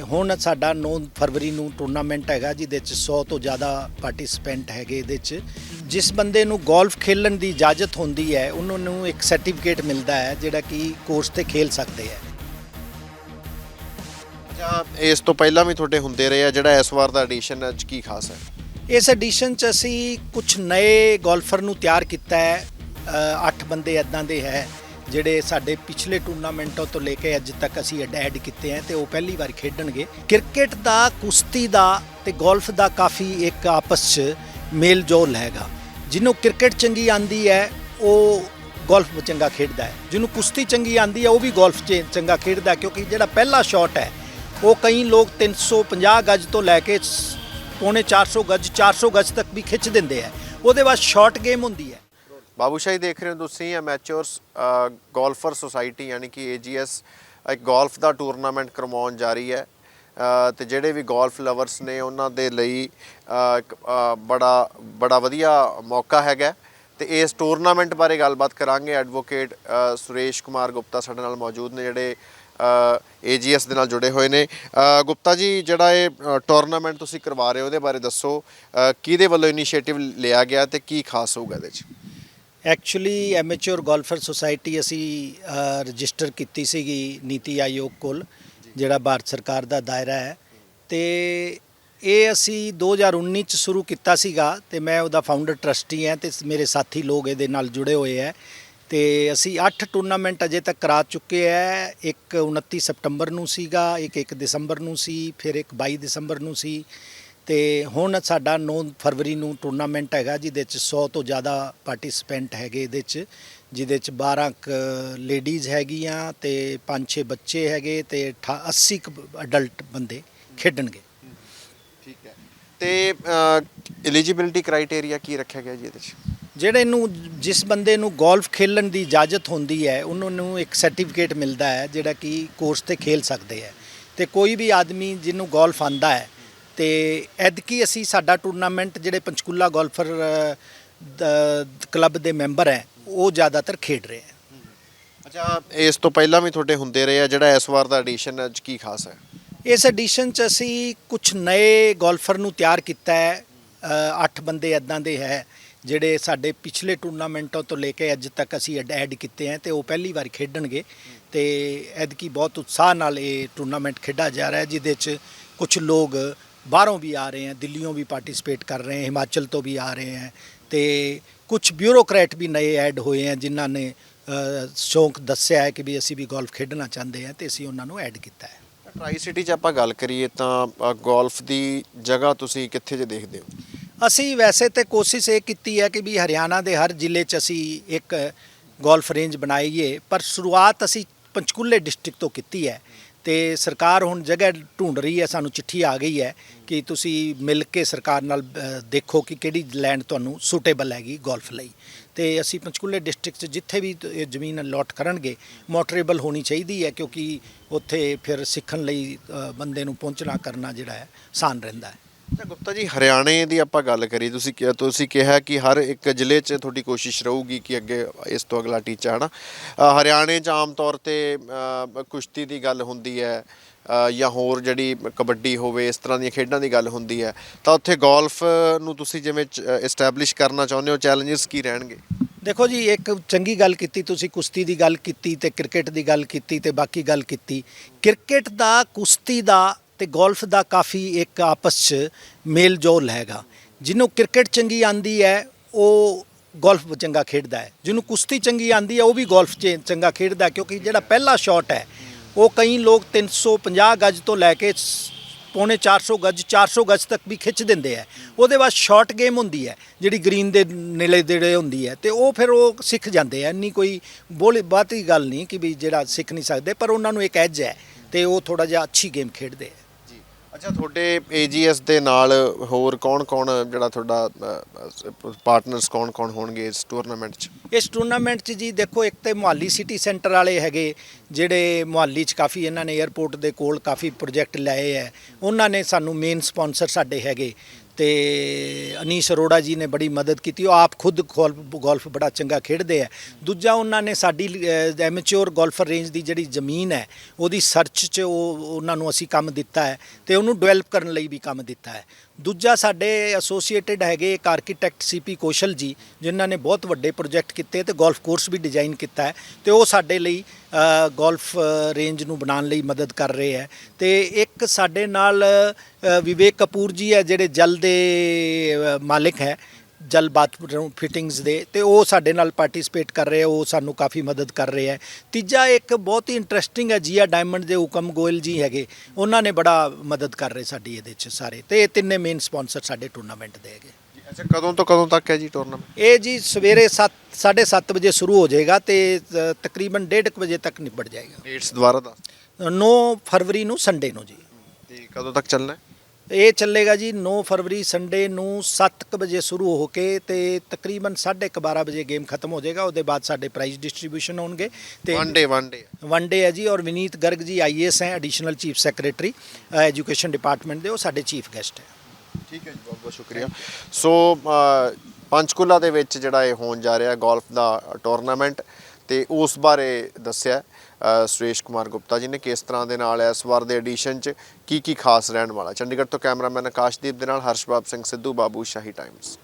ਹੁਣ ਸਾਡਾ 9 ਫਰਵਰੀ ਨੂੰ ਟੂਰਨਾਮੈਂਟ ਹੈਗਾ ਜਿਹਦੇ ਚ 100 ਤੋਂ ਜ਼ਿਆਦਾ ਪਾਰਟਿਸਪੈਂਟ ਹੈਗੇ ਇਹਦੇ ਚ। ਜਿਸ ਬੰਦੇ ਨੂੰ ਗੋਲਫ ਖੇਲਣ ਦੀ ਇਜਾਜ਼ਤ ਹੁੰਦੀ ਹੈ ਉਹਨਾਂ ਨੂੰ ਇੱਕ ਸਰਟੀਫਿਕੇਟ ਮਿਲਦਾ ਹੈ ਜਿਹੜਾ ਕਿ ਕੋਰਸ ਤੇ ਖੇਲ ਸਕਦੇ ਹੈ। ਜਾਂ ਇਸ ਤੋਂ ਪਹਿਲਾਂ ਵੀ ਤੁਹਾਡੇ ਹੁੰਦੇ ਰਹੇ ਆ ਜਿਹੜਾ ਇਸ ਵਾਰ ਦਾ ਐਡੀਸ਼ਨ ਅੱਜ ਕੀ ਖਾਸ ਹੈ? ਇਸ ਐਡੀਸ਼ਨ ਚ ਅਸੀਂ ਕੁਝ ਨਏ ਗੋਲਫਰ ਨੂੰ ਤਿਆਰ ਕੀਤਾ ਹੈ। 8 ਬੰਦੇ ਇਦਾਂ ਦੇ ਹੈ। ਜਿਹੜੇ ਸਾਡੇ ਪਿਛਲੇ ਟੂਰਨਾਮੈਂਟਾਂ ਤੋਂ ਲੈ ਕੇ ਅੱਜ ਤੱਕ ਅਸੀਂ ਐਡ ਕੀਤੇ ਹੈ ਤੇ ਉਹ ਪਹਿਲੀ ਵਾਰ ਖੇਡਣਗੇ। ਕ੍ਰਿਕਟ ਦਾ, ਕੁਸ਼ਤੀ ਦਾ ਤੇ ਗੋਲਫ ਦਾ ਕਾਫੀ ਇੱਕ ਆਪਸ 'ਚ ਮੇਲ ਜੋਲ ਹੈਗਾ। ਜਿਹਨੂੰ ਕ੍ਰਿਕਟ ਚੰਗੀ ਆਂਦੀ ਹੈ, ਉਹ ਗੋਲਫ ਚੰਗਾ ਖੇਡਦਾ ਹੈ। ਜਿਹਨੂੰ ਕੁਸ਼ਤੀ ਚੰਗੀ ਆਂਦੀ ਹੈ, ਉਹ ਵੀ ਗੋਲਫ 'ਚ ਚੰਗਾ ਖੇਡਦਾ ਕਿਉਂਕਿ ਜਿਹੜਾ ਪਹਿਲਾ ਸ਼ਾਟ ਹੈ, ਉਹ ਕਈ ਲੋਕ 350 ਗਜ ਤੋਂ ਲੈ ਕੇ ਸ- ਪੌਣੇ 400 ਗਜ 400 ਗਜ ਤੱਕ ਵੀ ਖਿੱਚ ਦਿੰਦੇ ਆ। ਉਹਦੇ ਬਾਅਦ ਸ਼ਾਰਟ ਗੇਮ ਹੁੰਦੀ ਹੈ। ਬਾਬੂਸ਼ਾਹੀ ਦੇਖ ਰਹੇ ਹੋ ਤੁਸੀਂ ਅਮੈਚੁਰਸ ਗੋਲਫਰ ਸੁਸਾਇਟੀ ਯਾਨੀ ਕਿ AGS ਇੱਕ ਗੋਲਫ ਦਾ ਟੂਰਨਾਮੈਂਟ ਕਰਵਾਉਣ ਜਾ ਰਹੀ ਹੈ ਅ, ਤੇ ਜਿਹੜੇ ਵੀ ਗੋਲਫ ਲਵਰਸ ਨੇ ਉਹਨਾਂ ਦੇ ਲਈ ਇੱਕ, ਬੜਾ ਬੜਾ ਵਧੀਆ ਮੌਕਾ ਹੈਗਾ ਤੇ ਇਸ ਟੂਰਨਾਮੈਂਟ ਬਾਰੇ ਗੱਲਬਾਤ ਕਰਾਂਗੇ ਐਡਵੋਕੇਟ ਸੁਰੇਸ਼ ਕੁਮਾਰ ਗੁਪਤਾ ਸਾਡੇ ਨਾਲ ਮੌਜੂਦ ਨੇ ਜਿਹੜੇ AGS ਦੇ ਨਾਲ ਜੁੜੇ ਹੋਏ ਨੇ ਗੁਪਤਾ ਜੀ ਜਿਹੜਾ ਇਹ ਟੂਰਨਾਮੈਂਟ ਤੁਸੀਂ ਕਰਵਾ ਰਹੇ ਹੋ ਉਹਦੇ ਬਾਰੇ ਦੱਸੋ ਕਿਹਦੇ ਵੱਲੋਂ ਇਨੀਸ਼ੀਏਟਿਵ ਲਿਆ ਗਿਆ ਤੇ ਕੀ ਖਾਸ ਹੋਊਗਾ ਇਹਦੇ 'ਚ ਐਕਚੁਅਲੀ ਐਮੇਚਰ ਗੋਲਫਰ ਸੁਸਾਇਟੀ ਅਸੀਂ ਰਜਿਸਟਰ ਕੀਤੀ ਸੀਗੀ ਨੀਤੀ ਆਯੋਗ ਕੋਲ, ਜਿਹੜਾ ਭਾਰਤ ਸਰਕਾਰ ਦਾ ਦਾਇਰਾ ਹੈ। ਤੇ ਇਹ ਅਸੀਂ 2019 ਚ ਸ਼ੁਰੂ ਕੀਤਾ ਸੀਗਾ ਤੇ ਮੈਂ ਉਹਦਾ ਫਾਊਂਡਰ ਟਰਸਟੀ ਹਾਂ ਤੇ ਮੇਰੇ ਸਾਥੀ ਲੋਕ ਇਹਦੇ ਨਾਲ ਜੁੜੇ ਹੋਏ ਹੈ। ਤੇ ਅਸੀਂ 8 ਟੂਰਨਾਮੈਂਟ ਅਜੇ ਤੱਕ ਕਰਾ ਚੁੱਕੇ ਹੈ। ਇੱਕ 29 ਸਤੰਬਰ ਨੂੰ ਸੀਗਾ, ਇੱਕ 1 ਦਸੰਬਰ ਨੂੰ ਸੀ, ਫਿਰ ਇੱਕ 22 ਦਸੰਬਰ ਨੂੰ ਸੀ। ਤੇ ਹੁਣ ਸਾਡਾ 9 ਫਰਵਰੀ ਨੂੰ ਟੂਰਨਾਮੈਂਟ ਹੈਗਾ ਜਿਹਦੇ ਚ 100 ਤੋਂ ਜ਼ਿਆਦਾ ਪਾਰਟਿਸਪੈਂਟ ਹੈਗੇ ਇਹਦੇ ਚ ਜਿਹਦੇ ਚ 12 ਲੇਡੀਜ਼ ਹੈਗੀਆਂ ਤੇ 5-6 ਬੱਚੇ ਹੈਗੇ ਤੇ 80 ਅਡਲਟ ਬੰਦੇ ਖੇਡਣਗੇ। ਠੀਕ ਹੈ। ਤੇ ਐਲੀਜੀਬਿਲਿਟੀ ਕ੍ਰਾਈਟੇਰੀਆ ਕੀ ਰੱਖਿਆ ਗਿਆ ਜੀ ਇਹਦੇ 'ਚ? ਜਿਹੜੇ ਨੂੰ ਜਿਸ ਬੰਦੇ ਨੂੰ ਗੋਲਫ ਖੇਲਣ ਦੀ ਇਜਾਜ਼ਤ ਹੁੰਦੀ ਹੈ ਉਹਨਾਂ ਨੂੰ ਇੱਕ ਸਰਟੀਫਿਕੇਟ ਮਿਲਦਾ ਹੈ ਜਿਹੜਾ ਕਿ ਕੋਰਸ ਤੇ ਖੇਲ ਸਕਦੇ ਹੈ। ਤੇ ਕੋਈ ਵੀ ਆਦਮੀ ਜਿਹਨੂੰ ਗੋਲਫ ਆਂਦਾ ਹੈ ਤੇ ਐਦਕੀ ਅਸੀਂ ਸਾਡਾ ਟੂਰਨਾਮੈਂਟ ਜਿਹੜੇ ਪੰਚਕੂਲਾ ਗੋਲਫਰ ਕਲੱਬ ਦੇ ਮੈਂਬਰ ਹੈ ਉਹ ਜ਼ਿਆਦਾਤਰ ਖੇਡ ਰਹੇ ਹੈ। ਅੱਛਾ ਇਸ ਤੋਂ ਪਹਿਲਾਂ ਵੀ ਤੁਹਾਡੇ ਹੁੰਦੇ ਰਹੇ ਆ ਜਿਹੜਾ ਇਸ ਵਾਰ ਦਾ ਐਡੀਸ਼ਨ ਅੱਜ ਕੀ ਖਾਸ ਹੈ? ਇਸ ਐਡੀਸ਼ਨ ਚ ਅਸੀਂ ਕੁਝ ਨਏ ਗੋਲਫਰ ਨੂੰ ਤਿਆਰ ਕੀਤਾ ਹੈ 8 ਬੰਦੇ ਇਦਾਂ ਦੇ ਹੈ ਜਿਹੜੇ ਸਾਡੇ ਪਿਛਲੇ ਟੂਰਨਾਮੈਂਟਾਂ ਤੋਂ ਲੈ ਕੇ ਅੱਜ ਤੱਕ ਅਸੀਂ ਐਡ ਕੀਤੇ ਹੈ ਤੇ ਉਹ ਪਹਿਲੀ ਵਾਰ ਖੇਡਣਗੇ ਤੇ ਐਦਕੀ ਬਹੁਤ ਉਤਸ਼ਾਹ ਨਾਲ ਇਹ ਟੂਰਨਾਮੈਂਟ ਖੇਡਾ ਜਾ ਰਿਹਾ ਜਿਹਦੇ ਚ ਕੁਝ ਲੋਕ ਬਾਹਰੋਂ ਵੀ ਆ ਰਹੇ ਹੈ ਦਿੱਲੀੋਂ ਵੀ ਪਾਰਟਿਸਿਪੇਟ ਕਰ ਰਹੇ ਹੈ ਹਿਮਾਚਲ ਤੋਂ ਵੀ ਆ ਰਹੇ ਹੈ ਤੇ ਕੁਝ ਬਿਊਰੋਕਰੈਟ ਵੀ ਨਏ ਐਡ ਹੋਏ ਹੈ ਜਿਨ੍ਹਾਂ ਨੇ ਸ਼ੌਂਕ ਦੱਸਿਆ ਹੈ ਕਿ ਵੀ ਅਸੀਂ ਵੀ ਗੋਲਫ ਖੇਡਣਾ ਚਾਹੁੰਦੇ ਹਾਂ ਤੇ ਅਸੀਂ ਉਹਨਾਂ ਨੂੰ ਐਡ ਕੀਤਾ ਹੈ। ਟਰਾਈ ਸਿਟੀ 'ਚ ਆਪਾਂ ਗੱਲ ਕਰੀਏ ਤਾਂ ਗੋਲਫ ਦੀ ਜਗ੍ਹਾ ਤੁਸੀਂ ਕਿੱਥੇ ਜੇ ਦੇਖਦੇ ਹੋ? ਅਸੀਂ ਵੈਸੇ ਤੇ ਕੋਸ਼ਿਸ਼ ਇਹ ਕੀਤੀ ਹੈ ਕਿ ਵੀ ਹਰਿਆਣਾ ਦੇ ਹਰ ਜ਼ਿਲ੍ਹੇ 'ਚ ਅਸੀਂ ਇੱਕ ਗੋਲਫ ਰੇਂਜ ਬਣਾਈਏ ਪਰ ਸ਼ੁਰੂਆਤ ਅਸੀਂ ਪੰਚਕੂਲੇ ਡਿਸਟ੍ਰਿਕਟ ਤੋਂ ਕੀਤੀ ਹੈ। ਤੇ ਸਰਕਾਰ ਹੁਣ ਜਗ੍ਹਾ ਢੂੰਡ ਰਹੀ ਹੈ, ਸਾਨੂੰ ਚਿੱਠੀ ਆ ਗਈ ਹੈ ਕਿ ਤੁਸੀਂ ਮਿਲ ਕੇ ਸਰਕਾਰ ਨਾਲ ਦੇਖੋ ਕਿ ਕਿਹੜੀ ਲੈਂਡ ਤੁਹਾਨੂੰ ਸੂਟੇਬਲ ਹੈਗੀ ਗੋਲਫ ਲਈ। ਤੇ ਅਸੀਂ ਪੰਚਕੂਲੇ ਡਿਸਟ੍ਰਿਕਟ 'ਚ ਜਿੱਥੇ ਵੀ ਇਹ ਜ਼ਮੀਨ ਅਲੋਟ ਕਰਨਗੇ, ਮੋਟਰੇਬਲ ਹੋਣੀ ਚਾਹੀਦੀ ਹੈ ਕਿਉਂਕਿ ਉੱਥੇ ਫਿਰ ਸਿੱਖਣ ਲਈ ਬੰਦੇ ਨੂੰ ਪਹੁੰਚਣਾ, ਕਰਨਾ ਜਿਹੜਾ ਹੈ, ਆਸਾਨ ਰਹਿੰਦਾ ਹੈ। ਅੱਛਾ ਗੁਪਤਾ ਜੀ ਹਰਿਆਣੇ ਦੀ ਆਪਾਂ ਗੱਲ ਕਰੀ ਤੁਸੀਂ ਕਿਹਾ ਤੁਸੀਂ ਕਿਹਾ ਕਿ ਹਰ ਇੱਕ ਜ਼ਿਲ੍ਹੇ 'ਚ ਤੁਹਾਡੀ ਕੋਸ਼ਿਸ਼ ਰਹੂਗੀ ਕਿ ਅੱਗੇ ਇਸ ਤੋਂ ਅਗਲਾ ਟੀਚਾ ਹੈ ਨਾ ਅ, ਹਰਿਆਣੇ 'ਚ ਆਮ ਤੌਰ ਤੇ ਅ, ਕੁਸ਼ਤੀ ਦੀ ਗੱਲ ਹੁੰਦੀ ਹੈ ਅ, ਜਾਂ ਹੋਰ ਜਿਹੜੀ ਕਬੱਡੀ ਹੋਵੇ ਇਸ ਤਰ੍ਹਾਂ ਦੀਆਂ ਖੇਡਾਂ ਦੀ ਗੱਲ ਹੁੰਦੀ ਹੈ। ਤਾਂ ਉੱਥੇ ਗੋਲਫ ਨੂੰ ਤੁਸੀਂ ਜਿਵੇਂ ਐਸਟੈਬਲਿਸ਼ ਕਰਨਾ ਚਾਹੁੰਦੇ ਹੋ ਚੈਲੰਜਸ ਕੀ ਰਹਿਣਗੇ? ਦੇਖੋ ਜੀ ਇੱਕ ਚੰਗੀ ਗੱਲ ਕੀਤੀ ਤੁਸੀਂ ਕੁਸ਼ਤੀ ਦੀ ਗੱਲ ਕੀਤੀ ਤੇ ਕ੍ਰਿਕਟ ਦੀ ਗੱਲ ਕੀਤੀ ਤੇ ਬਾਕੀ ਗੱਲ ਕੀਤੀ। ਕ੍ਰਿਕਟ ਦਾ ਕੁਸ਼ਤੀ ਦਾ ਤੇ ਗੋਲਫ ਦਾ ਕਾਫੀ ਇੱਕ ਆਪਸ 'ਚ ਮੇਲ ਜੋਲ ਹੈਗਾ। ਜਿਹਨੂੰ ਕ੍ਰਿਕਟ ਚੰਗੀ ਆਂਦੀ ਹੈ, ਉਹ ਗੋਲਫ ਚੰਗਾ ਖੇਡਦਾ ਹੈ। ਜਿਹਨੂੰ ਕੁਸ਼ਤੀ ਚੰਗੀ ਆਂਦੀ ਹੈ, ਉਹ ਵੀ ਗੋਲਫ 'ਚ ਚੰਗਾ ਖੇਡਦਾ ਕਿਉਂਕਿ ਜਿਹੜਾ ਪਹਿਲਾ ਸ਼ਾਟ ਹੈ, ਉਹ ਕਈ ਲੋਕ 350 ਗਜ ਤੋਂ ਲੈ ਕੇ ਸ- ਪੌਣੇ 400 ਗਜ 400 ਗਜ ਤੱਕ ਵੀ ਖਿੱਚ ਦਿੰਦੇ ਆ ਉਹਦੇ ਬਾਅਦ ਸ਼ਾਰਟ ਗੇਮ ਹੁੰਦੀ ਹੈ, ਜਿਹੜੀ ਗ੍ਰੀਨ ਦੇ ਨੇੜੇ ਦੇੜੇ ਹੁੰਦੀ ਹੈ, ਤੇ ਉਹ ਫਿਰ ਉਹ ਸਿੱਖ ਜਾਂਦੇ ਆ ਇੰਨੀ ਕੋਈ ਬੋਲੀ ਬਾਤੀ ਗੱਲ ਨਹੀਂ ਕਿ ਵੀ ਜਿਹੜਾ ਸਿੱਖ ਨਹੀਂ ਸਕਦੇ, ਪਰ ਉਹਨਾਂ ਨੂੰ ਇੱਕ ਐਜ ਹੈ, ਤੇ ਉਹ ਥੋੜਾ ਜਿਹਾ ਅੱਛੀ ਗੇਮ ਖੇਡਦੇ ਆ ਅੱਛਾ, ਤੁਹਾਡੇ AGS ਦੇ ਨਾਲ ਹੋਰ ਕੌਣ-ਕੌਣ, ਜਿਹੜਾ ਤੁਹਾਡਾ ਪਾਰਟਨਰਸ ਕੌਣ-ਕੌਣ ਹੋਣਗੇ ਇਸ ਟੂਰਨਾਮੈਂਟ 'ਚ? ਇਸ ਟੂਰਨਾਮੈਂਟ 'ਚ ਜੀ ਦੇਖੋ, ਇੱਕ ਤੇ ਮੁਹਾਲੀ ਸਿਟੀ ਸੈਂਟਰ ਵਾਲੇ ਹੈਗੇ, ਜਿਹੜੇ ਮੁਹਾਲੀ 'ਚ ਕਾਫੀ ਇਹਨਾਂ ਨੇ 에ਅਰਪੋਰਟ ਦੇ ਕੋਲ ਕਾਫੀ ਪ੍ਰੋਜੈਕਟ ਲਾਏ ਹੈ। ਉਹਨਾਂ ਨੇ ਸਾਨੂੰ ਮੇਨ ਸਪਾਂਸਰ ਸਾਡੇ ਹੈਗੇ। ਤੇ ਅਨੀਸ਼ ਅਰੋੜਾ ਜੀ ਨੇ ਬੜੀ ਮਦਦ ਕੀਤੀ। ਉਹ ਆਪ ਖੁਦ ਗੋਲਫ ਗੋਲਫ ਬੜਾ ਚੰਗਾ ਖੇਡਦੇ ਆ। ਦੂਜਾ ਉਹਨਾਂ ਨੇ ਸਾਡੀ ਐਮਚਿਓਰ ਗੋਲਫਰ ਰੇਂਜ ਦੀ ਜਿਹੜੀ ਜ਼ਮੀਨ ਹੈ, ਉਹਦੀ ਸਰਚ 'ਚ ਉਹ, ਉਹਨਾਂ ਨੂੰ ਅਸੀਂ ਕੰਮ ਦਿੱਤਾ ਹੈ ਤੇ ਉਹਨੂੰ ਡਿਵੈਲਪ ਕਰਨ ਲਈ ਵੀ ਕੰਮ ਦਿੱਤਾ ਹੈ। ਦੂਜਾ ਸਾਡੇ ਐਸੋਸੀਏਟਿਡ ਹੈਗੇ ਇੱਕ ਆਰਕੀਟੈਕਟ ਸੀਪੀ ਕੌਸ਼ਲ ਜੀ ਜਿਨ੍ਹਾਂ ਨੇ ਬਹੁਤ ਵੱਡੇ ਪ੍ਰੋਜੈਕਟ ਕੀਤੇ ਤੇ ਗੋਲਫ ਕੋਰਸ ਵੀ ਡਿਜ਼ਾਈਨ ਕੀਤਾ ਹੈ ਤੇ ਉਹ ਸਾਡੇ ਲਈ ਗੋਲਫ ਰੇਂਜ ਨੂੰ ਬਣਾਉਣ ਲਈ ਮਦਦ ਕਰ ਰਹੇ ਹੈ। ਤੇ ਇੱਕ ਸਾਡੇ ਨਾਲ ਵਿਵੇਕ ਕਪੂਰ ਜੀ ਹੈ ਜਿਹੜੇ ਜਲ ਦੇ ਅ, ਮਾਲਿਕ ਹੈ। ਜਲ ਬਾਥਰੂਮ ਫਿਟਿੰਗਸ ਦੇ ਤੇ ਉਹ ਸਾਡੇ ਨਾਲ ਪਾਰਟਿਸਿਪੇਟ ਕਰ ਰਹੇ ਆ ਉਹ ਸਾਨੂੰ ਕਾਫੀ ਮਦਦ ਕਰ ਰਹੇ ਹੈ ਤੀਜਾ ਇੱਕ ਬਹੁਤ ਹੀ ਇੰਟਰਸਟਿੰਗ ਹੈ ਜੀਆ ਡਾਇਮੰਡ ਦੇ ਹੁਕਮ ਗੋਇਲ ਜੀ ਹੈਗੇ ਉਹਨਾਂ ਨੇ ਬੜਾ ਮਦਦ ਕਰ ਰਹੇ ਸਾਡੀ ਇਹਦੇ ਚ ਸਾਰੇ। ਤੇ ਇਹ ਤਿੰਨੇ ਮੇਨ ਸਪਾਂਸਰ ਸਾਡੇ ਟੂਰਨਾਮੈਂਟ ਦੇ ਹੈਗੇ। ਅੱਛਾ ਕਦੋਂ ਤੋਂ ਕਦੋਂ ਤੱਕ ਹੈ ਜੀ ਟੂਰਨਾਮੈਂਟ ਇਹ ਜੀ ਸਵੇਰੇ 7 7:30 ਵਜੇ ਸ਼ੁਰੂ ਹੋ ਜਾਏਗਾ ਤੇ ਤਕਰੀਬਨ 1:30 ਵਜੇ ਤੱਕ ਨਿਬੜ ਜਾਏਗਾ। ਡੇਟਸ ਦੁਬਾਰਾ ਦੱਸ 9 ਫਰਵਰੀ ਨੂੰ ਸੰਡੇ ਨੂੰ ਜੀ। ਤੇ ਕਦੋਂ ਤੱਕ ਚੱਲਣਾ ਹੈ? ਇਹ ਚੱਲੇਗਾ ਜੀ 9 ਫਰਵਰੀ ਸੰਡੇ ਨੂੰ 7:00 ਵਜੇ ਸ਼ੁਰੂ ਹੋ ਕੇ ਤੇ ਤਕਰੀਬਨ 12:30 ਵਜੇ ਗੇਮ ਖਤਮ ਹੋ ਜਾਏਗਾ ਉਹਦੇ ਬਾਅਦ ਸਾਡੇ ਪ੍ਰਾਈਜ਼ ਡਿਸਟ੍ਰੀਬਿਊਸ਼ਨ ਹੋਣਗੇ ਤੇ one day one day one day ਹੈ ਜੀ ਔਰ ਵਿਨੀਤ ਗਰਗ ਜੀ ਆਈਏਐਸ ਹੈ additional chief secretary education department ਦੇ ਉਹ ਸਾਡੇ ਚੀਫ ਗੈਸਟ ਹੈ। ਠੀਕ ਹੈ ਜੀ ਬਹੁਤ ਬਹੁਤ ਸ਼ੁਕਰੀਆ। ਸੋ ਪੰਚਕੂਲਾ ਦੇ ਵਿੱਚ ਜਿਹੜਾ ਇਹ ਹੋਣ ਜਾ ਰਿਹਾ ਗੋਲਫ ਦਾ ਟੂਰਨਾਮੈਂਟ ਤੇ ਉਸ ਬਾਰੇ ਦੱਸਿਆ ਸੁਰੇਸ਼ ਕੁਮਾਰ ਗੁਪਤਾ ਜੀ ਨੇ ਕਿਸ ਤਰ੍ਹਾਂ ਦੇ ਨਾਲ ਇਸ ਵਾਰ ਦੇ ਐਡੀਸ਼ਨ 'ਚ ਕੀ ਕੀ ਖਾਸ ਰਹਿਣ ਵਾਲਾ। ਚੰਡੀਗੜ੍ਹ ਤੋਂ ਕੈਮਰਾਮੈਨ ਆਕਾਸ਼ਦੀਪ ਦੇ ਨਾਲ ਹਰਸ਼ਬਾਬ ਸਿੰਘ ਸਿੱਧੂ, ਬਾਬੂ ਸ਼ਾਹੀ ਟਾਈਮਸ